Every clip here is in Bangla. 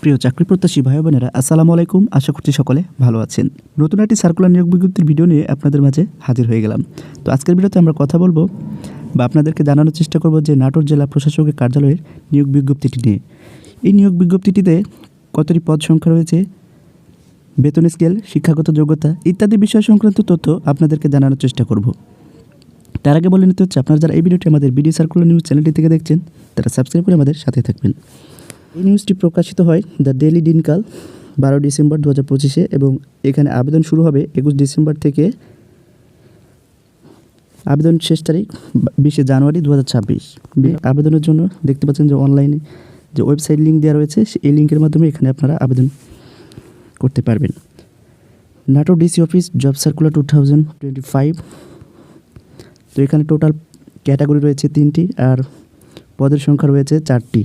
প্রিয় চাকরি প্রত্যাশী ভাই বোনেরা আসসালামু আলাইকুম। আশা করছি সকলে ভালো আছেন। নতুন একটি সার্কুলার নিয়োগ বিজ্ঞপ্তির ভিডিও নিয়ে আপনাদের মাঝে হাজির হয়ে গেলাম। তো আজকের ভিডিওতে আমরা কথা বলব বা আপনাদেরকে জানানোর চেষ্টা করব যে নাটোর জেলা প্রশাসকের কার্যালয়ের নিয়োগ বিজ্ঞপ্তিটি নিয়ে। এই নিয়োগ বিজ্ঞপ্তিটিতে কতটি পদ সংখ্যা রয়েছে, বেতন স্কেল, শিক্ষাগত যোগ্যতা ইত্যাদি বিষয় সংক্রান্ত তথ্য আপনাদেরকে জানানোর চেষ্টা করব। তার আগে বলে নিতে হচ্ছে, আপনারা যারা এই ভিডিওটি আমাদের বিডি সার্কুলার নিউজ চ্যানেলটি থেকে দেখছেন, তারা সাবস্ক্রাইব করে আমাদের সাথে থাকবেন। এই নিউজটি প্রকাশিত হয় দ্য ডেলি দিনকাল বারো ডিসেম্বর দু হাজার পঁচিশে এবং এখানে আবেদন শুরু হবে একুশ ডিসেম্বর থেকে আবেদন শেষ তারিখ বিশে জানুয়ারি দু হাজার ছাব্বিশ আবেদনের জন্য দেখতে পাচ্ছেন যে অনলাইনে যে ওয়েবসাইট লিঙ্ক দেওয়া রয়েছে এই লিঙ্কের মাধ্যমে এখানে আপনারা আবেদন করতে পারবেন। Natore DC office job circular two thousand twenty five তো এখানে টোটাল ক্যাটাগরি রয়েছে তিনটি আর পদের সংখ্যা রয়েছে চারটি।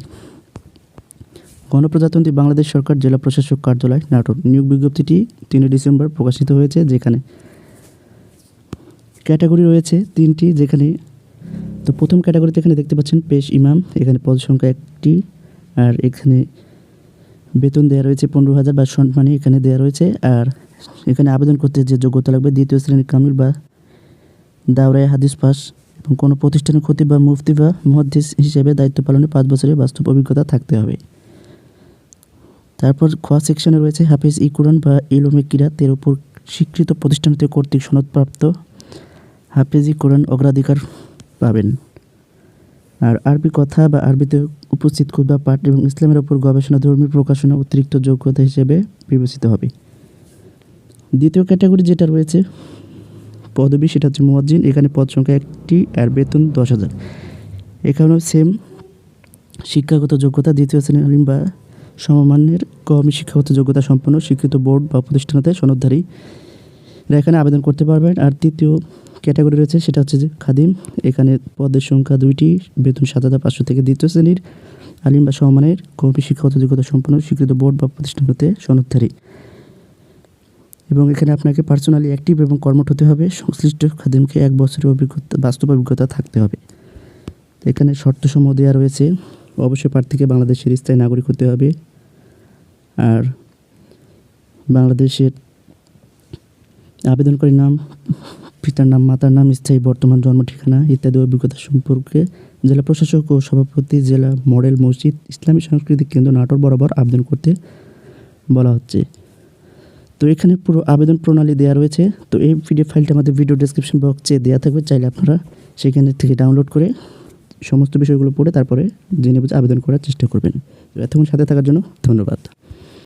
গণপ্রজাতন্ত্রী বাংলাদেশ সরকার জেলা প্রশাসক কার্যালয়, নাটোর। নিয়োগ বিজ্ঞপ্তিটি তিনে ডিসেম্বর প্রকাশিত হয়েছে, যেখানে ক্যাটাগরি রয়েছে তিনটি, যেখানে তো প্রথম ক্যাটাগরিতে এখানে দেখতে পাচ্ছেন পেশ ইমাম, এখানে পদ সংখ্যা একটি, আর এখানে বেতন দেওয়া রয়েছে পনেরো হাজার বা সম্মানী এখানে দেওয়া রয়েছে, আর এখানে আবেদন করতে যে যোগ্যতা লাগবে, দ্বিতীয় শ্রেণির কামিল বা দাওরায় হাদিস পাস এবং কোনো প্রতিষ্ঠানের ক্ষতি বা মুফতি বা মুহাদ্দিস হিসেবে দায়িত্ব পালনে পাঁচ বছরের বাস্তব অভিজ্ঞতা থাকতে হবে। তারপর খ সেকশনে রয়েছে হাফিজ ই কুরআন বা ইলমে কিরাতের উপর স্বীকৃত প্রতিষ্ঠান থেকে কর্তৃক সনদপ্রাপ্ত হাফিজ কোরআন অগ্রাধিকার পাবেন। আর আরবি কথা বা আরবিতে উপস্থিত খুদবা পাঠ এবং ইসলামের ওপর গবেষণা ধর্মী প্রকাশনা অতিরিক্ত যোগ্যতা হিসেবে বিবেচিত হবে। দ্বিতীয় ক্যাটাগরি যেটা রয়েছে পদবি, সেটা হচ্ছে মুয়াজ্জিন। এখানে পদ সংখ্যা একটি আর বেতন দশ হাজার। এখানেও সেম শিক্ষাগত যোগ্যতা, দ্বিতীয় শ্রেণি আলিম বা সমমানের কমই শিক্ষাগত যোগ্যতা সম্পন্ন স্বীকৃত বোর্ড বা প্রতিষ্ঠানতে সনদধারী। এরা এখানে আবেদন করতে পারবেন। আর তৃতীয় ক্যাটাগরি রয়েছে, সেটা হচ্ছে যে খাদিম। এখানে পদের সংখ্যা দুইটি, বেতন সাত হাজার পাঁচশো থেকে দ্বিতীয় শ্রেণির আলিম বা সমমানের কমই শিক্ষাগত যোগ্যতা সম্পন্ন স্বীকৃত বোর্ড বা প্রতিষ্ঠানতে সনদধারী। এবং এখানে আপনাকে পার্সোনালি অ্যাক্টিভ এবং কর্মঠ হতে হবে। সংশ্লিষ্ট খাদিমকে এক বছরের অভিজ্ঞতা, বাস্তব অভিজ্ঞতা থাকতে হবে। এখানে শর্তসমূহ দেওয়া রয়েছে। অবশ্যই প্রার্থীকে বাংলাদেশের স্থায়ী নাগরিক হতে হবে। আর বাংলাদেশের আবেদনকারী নাম, পিতার নাম, মাতার নাম, স্থায়ী বর্তমান জন্ম ঠিকানা ইত্যাদি অভিজ্ঞতা সম্পর্কে জেলা প্রশাসক ও সভাপতি, জেলা মডেল মসজিদ, ইসলামী সাংস্কৃতিক কেন্দ্র নাটোর বরাবর আবেদন করতে বলা হচ্ছে। তো এখানে পুরো আবেদন প্রণালী দেওয়া রয়েছে। তো এই পিডিএফ ফাইলটা আমাদের ভিডিও ডেসক্রিপশন বক্সে দেওয়া থাকবে। চাইলে আপনারা সেখানে থেকে ডাউনলোড করে সমস্ত বিষয়গুলো পড়ে তারপরে জেনে বুঝে আবেদন করার চেষ্টা করবেন। এতক্ষণ সাথে থাকার জন্য ধন্যবাদ।